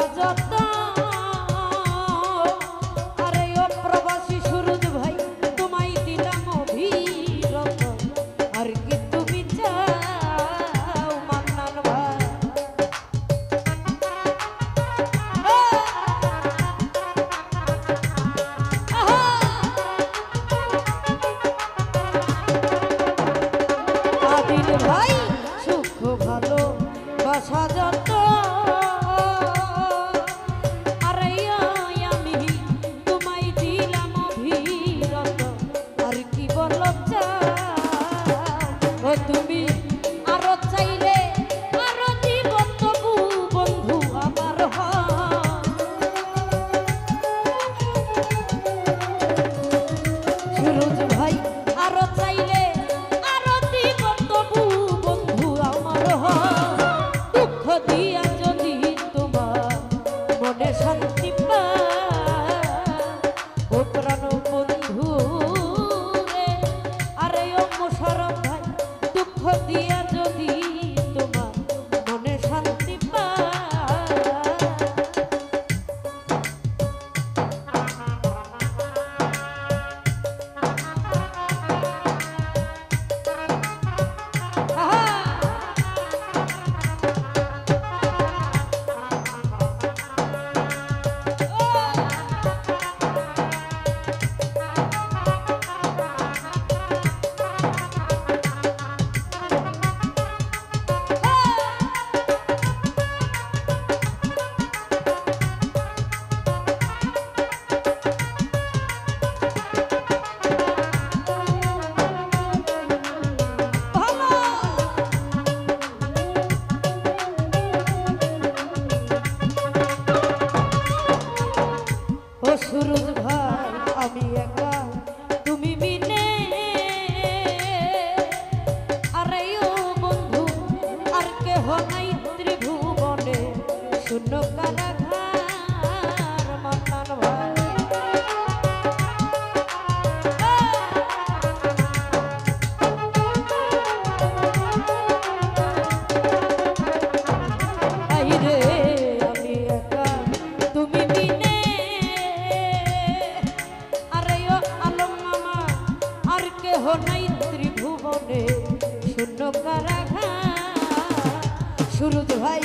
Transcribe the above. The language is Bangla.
যত certo. কেহ নাই ত্রিভুবনে শূন্য কারাঘা শুরু ভাই